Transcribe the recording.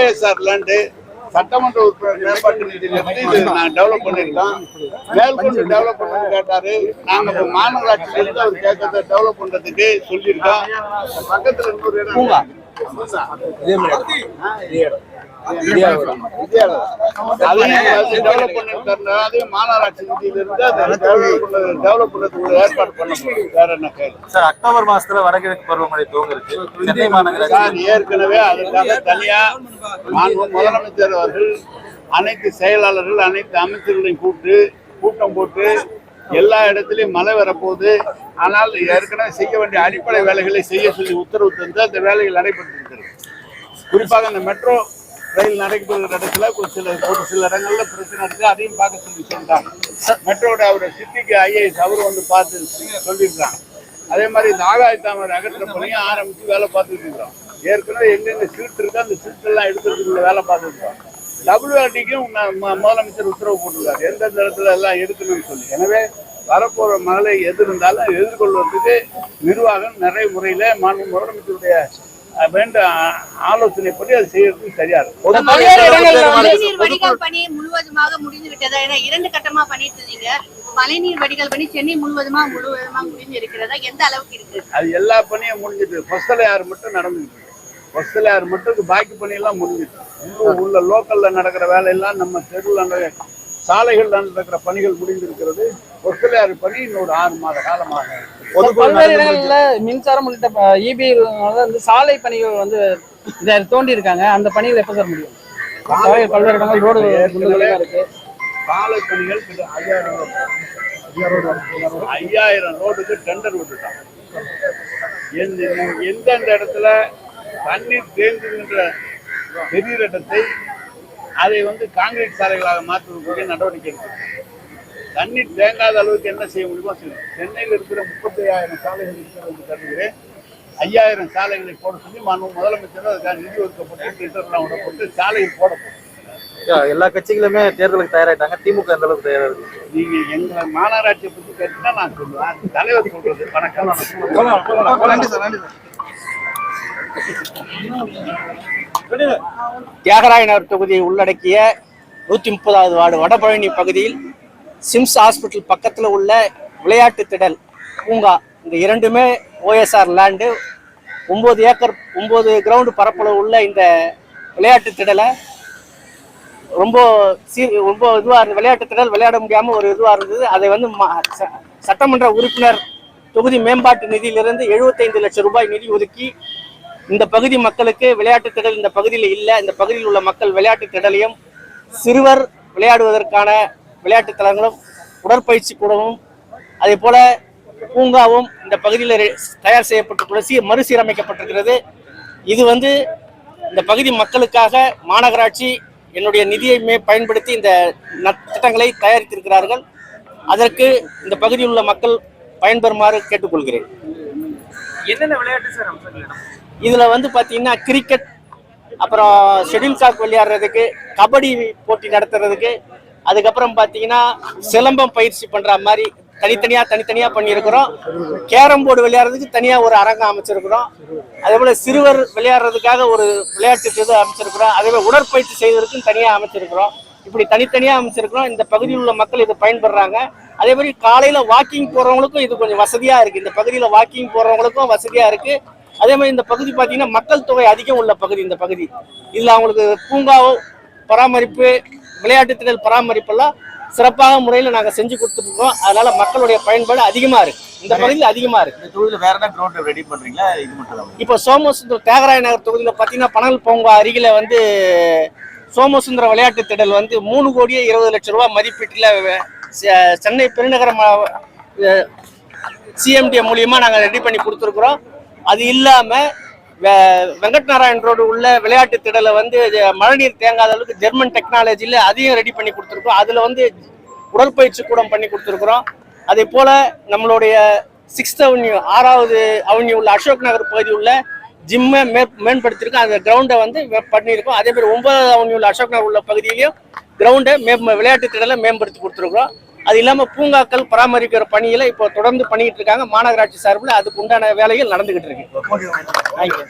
OSR land சட்டமன்ற உறுப்பினர் மேம்பாட்டு நிதியிலிருந்து இது நான் டெவலப் பண்ணியிருக்கோம் மேற்கொண்டு டெவலப் பண்ணு கேட்டாரு. நாங்க இப்ப மாநகராட்சியிலிருந்து அவர் கேட்கறத டெவலப் பண்றதுக்கு சொல்லியிருக்கோம். பக்கத்துல இன்னொரு இடம் டெவலப் பண்ணிருக்காரு மாநகராட்சி டெவலப் ஏற்பாடு என்ன சார் அக்டோபர் மாசத்துல வடகிழக்கு பருவமழை துவங்க சென்னை மாநகராட்சி ஏற்கனவே அதற்காக தனியா முதலமைச்சர் அவர்கள் அனைத்து செயலாளர்கள் அனைத்து அமைச்சர்களையும் கூப்பிட்டு கூட்டம் போட்டு எல்லா இடத்துலயும் மழை வரப்போகுது. ஆனால் ஏற்கனவே செய்ய வேண்டிய அடிப்படை வேலைகளை செய்ய சொல்லி உத்தரவு தந்து அந்த வேலைகள் நடைபெற்று குறிப்பாக அந்த மெட்ரோ ரயில் நடைபெறுகிற இடத்துல ஒரு சில ஒரு சில இடங்கள்ல பிரச்சனை இருக்கு. அதையும் பார்க்க சொல்லி சொல்லிட்டாங்க மெட்ரோட அவர் சிட்டிக்கு ஐஏஎஸ் அவரும் வந்து பார்த்து சொல்லியிருக்காங்க அதே மாதிரி இந்த ஆகாய தாமரை அகற்ற பணியும் ஆரம்பிச்சு வேலை பார்த்துட்டு இருக்கிறோம். ஏற்கனவே எங்கெங்க சீட் இருக்கோ அந்த சீட் எல்லாம் வேலை பார்த்துட்டு இருக்கோம். டபிள்யூஆர்டிக்கும் முதலமைச்சர் உத்தரவு போட்டிருக்காரு. எந்தெந்த இடத்துல எல்லாம் எடுக்கணும்னு சொல்லி. எனவே வரப்போற மகளை எது இருந்தாலும் எதிர்கொள்வதற்கு நிர்வாகம் நிறைய முறையில மாண்பு முதலமைச்சருடைய வேண்ட ஆலோசனைப்படி அது செய்யறதுக்கு சரியா இருக்கும் பணி முழுவதுமாக முடிந்து விட்டதா ஏன்னா இரண்டு கட்டமா பண்ணிட்டு இருந்தீங்க மழைநீர் வடிகால் பணி சென்னை முழுவதுமா முழுவதுமா முடிஞ்சு இருக்கிறதா? எந்த அளவுக்கு இருக்கு? அது எல்லா பணியும் முடிஞ்சிட்டு ஃபர்ஸ்ட்ல யார் மட்டும் நடந்துட்டு ஃபர்ஸ்ட்ல யார் மட்டும் பாக்கி பணியெல்லாம் முடிஞ்சிட்டு இன்னும் உள்ள லோக்கல்ல நடக்கிற வேலையெல்லாம் நம்ம தெருவில் சாலைகள் நடக்கிற பணிகள் முடிந்திருக்கிறது. யார் பணி இன்னொரு ஆறு மாத காலமாக பல்வேறு இடங்கள்ல மின்சாரம் உள்ளிட்ட இபி வந்து சாலை பணிகள் வந்து இதை தோண்டி இருக்காங்க அந்த பணிகள் எப்ப சார் முடியும்? சாலை பல்வேறு இடங்கள் ரோடு இருக்கு. சாலை பணிகள் ஐயாயிரம். ஐயாயிரம் ரோடுக்கு டெண்டர் விட்டுட்டான் எந்த எந்தெந்த இடத்துல தண்ணீர் தேங்குகின்ற பெரிய இடத்தை அதை வந்து காங்கிரீட் சாலைகளாக மாற்றுவதற்குரிய நடவடிக்கை எடுக்கும். தண்ணீர் தேங்காத அளவுக்கு என்ன செய்ய முடியுமோ செய்யும். சென்னையில் இருக்கிற முப்பத்தி ஐயாயிரம் சாலைகள் இருக்கிறது கருதுகிறேன். ஐயாயிரம் சாலைகளை போட சொல்லி மாண்பு முதலமைச்சர் அதுக்காக நிதி ஒதுக்கப்பட்டு டெண்டர்லாம் விடப்பட்டு சாலைகள் போடப்படும் எல்லா கட்சிகளுமே தேர்தலுக்கு தயாராயிட்டாங்க. திமுக எந்த அளவுக்கு தயாரா இருக்கு. நீங்க எங்க மாநகராட்சியை பத்தி கேட்டீங்கன்னா நான் சொல்லுவேன். தலைவர் சொல்றது வணக்கம். நன்றி சார் நன்றி தியாகராய தியாகராயநகர் தொகுதியை உள்ளடக்கிய நூற்றி முப்பதாவது வார்டு வடபழனி பகுதியில் சிம்ஸ் ஹாஸ்பிட்டல் பக்கத்தில் உள்ள விளையாட்டு திடல் பூங்கா. இந்த இரண்டுமே ஓஎஸ்ஆர் லேண்டு ஒம்பது ஏக்கர் ஒம்பது கிரவுண்டு பரப்பளவு உள்ள இந்த விளையாட்டு திடலை ரொம்ப சீ ரொம்ப இதுவாக இருந்தது விளையாட்டு திடல் விளையாட முடியாமல் ஒரு இதுவாக இருந்தது. அதை வந்து ம- ச- சட்டமன்ற உறுப்பினர் தொகுதி மேம்பாட்டு நிதியிலிருந்து எழுபத்தைந்து லட்சம் ரூபாய் நிதி ஒதுக்கி இந்த பகுதி மக்களுக்கு விளையாட்டு திடல் இந்த பகுதியில் இல்லை. இந்த பகுதியில் உள்ள மக்கள் விளையாட்டு திடலையும் சிறுவர் விளையாடுவதற்கான விளையாட்டு தளங்களும் உடற்பயிற்சி கூடவும் அதே போல பூங்காவும் இந்த பகுதியில் தயார் செய்யப்பட்டுள்ள சீ மறுசீரமைக்கப்பட்டிருக்கிறது. இது வந்து இந்த பகுதி மக்களுக்காக மாநகராட்சி என்னுடைய நிதியை மே பயன்படுத்தி இந்த திட்டங்களை தயாரித்திருக்கிறார்கள். அதற்கு இந்த பகுதியில் உள்ள மக்கள் பயன்பெறுமாறு கேட்டுக்கொள்கிறேன். என்னென்ன விளையாட்டு சார் அம்சங்கள்? இதுல வந்து பாத்தீங்கன்னா கிரிக்கெட் அப்புறம் ஷெட்யூல் காக் விளையாடுறதுக்கு கபடி போட்டி நடத்துறதுக்கு அதுக்கப்புறம் பாத்தீங்கன்னா சிலம்பம் பயிற்சி பண்ற மாதிரி தனித்தனியா தனித்தனியா பண்ணியிருக்கிறோம். கேரம் போர்டு விளையாடுறதுக்கு தனியா ஒரு அரங்கம் அமைச்சிருக்கிறோம். அதே போல சிறுவர் விளையாடுறதுக்காக ஒரு விளையாட்டு இது அமைச்சிருக்கிறோம். அதே போல உடற்பயிற்சி செய்வதற்கும் தனியா அமைச்சிருக்கிறோம். இப்படி தனித்தனியா அமைச்சிருக்கிறோம். இந்த பகுதியில் உள்ள மக்கள் இதை பயன்படுறாங்க. அதே மாதிரி காலையில வாக்கிங் போறவங்களுக்கும் இது கொஞ்சம் வசதியா இருக்கு. இந்த பகுதியில வாக்கிங் போறவங்களுக்கும் வசதியா இருக்கு. அதே மாதிரி இந்த பகுதி பார்த்தீங்கன்னா மக்கள் தொகை அதிகம் உள்ள பகுதி இந்த பகுதி. இதுல அவங்களுக்கு பூங்காவோ பராமரிப்பு விளையாட்டு திடல் பராமரிப்பெல்லாம் சிறப்பாக முறையில் நாங்கள் செஞ்சு கொடுத்துருக்கோம். அதனால மக்களுடைய பயன்பாடு அதிகமா இருக்கு. இந்த பகுதியில் அதிகமா இருக்கு. இந்த தொகுதியில வேற என்ன கிரவுண்ட் ரெடி பண்றீங்களா? இது மட்டும் இப்போ சோமசுந்தர் தியாகராய நகர் தொகுதியில் பார்த்தீங்கன்னா பனல் பூங்கா அருகில வந்து சோமசுந்தர விளையாட்டு திடல் வந்து மூணு கோடியே இருபது லட்சம் ரூபாய் மதிப்பீட்டில் சென்னை பெருநகர சிஎம்டி மூலியமா நாங்கள் ரெடி பண்ணி கொடுத்துருக்குறோம். அது இல்லாம வெ- வெங்கட் நாராயண் ரோடு உள்ள விளையாட்டு திடலை வந்து மழைநீர் தேங்காத அளவுக்கு ஜெர்மன் டெக்னாலஜியில் அதையும் ரெடி பண்ணி கொடுத்துருக்கோம் அதில் வந்து உடற்பயிற்சி கூடம் பண்ணி கொடுத்துருக்குறோம். அதே போல நம்மளுடைய சிக்ஸ்த் அவென்யூ ஆறாவது அவென்யூ உள்ள அசோக் நகர் பகுதி உள்ள ஜிம்மை மே மேம்படுத்தியிருக்கோம் அந்த கிரவுண்டை வந்து பண்ணியிருக்கோம். அதே மாதிரி ஒன்பதாவது அவென்யூ உள்ள அசோக் நகர் உள்ள பகுதியிலையும் கிரவுண்டை மே விளையாட்டு திடலை மேம்படுத்தி கொடுத்துருக்குறோம். அது இல்லாமல் பூங்காக்கள் பராமரிக்கிற பணியில இப்போ தொடர்ந்து பண்ணிக்கிட்டு இருக்காங்க. மாநகராட்சி சார்பில் அதுக்கு உண்டான வேலைகள் நடந்துகிட்டு இருக்கு. தேங்க்யூ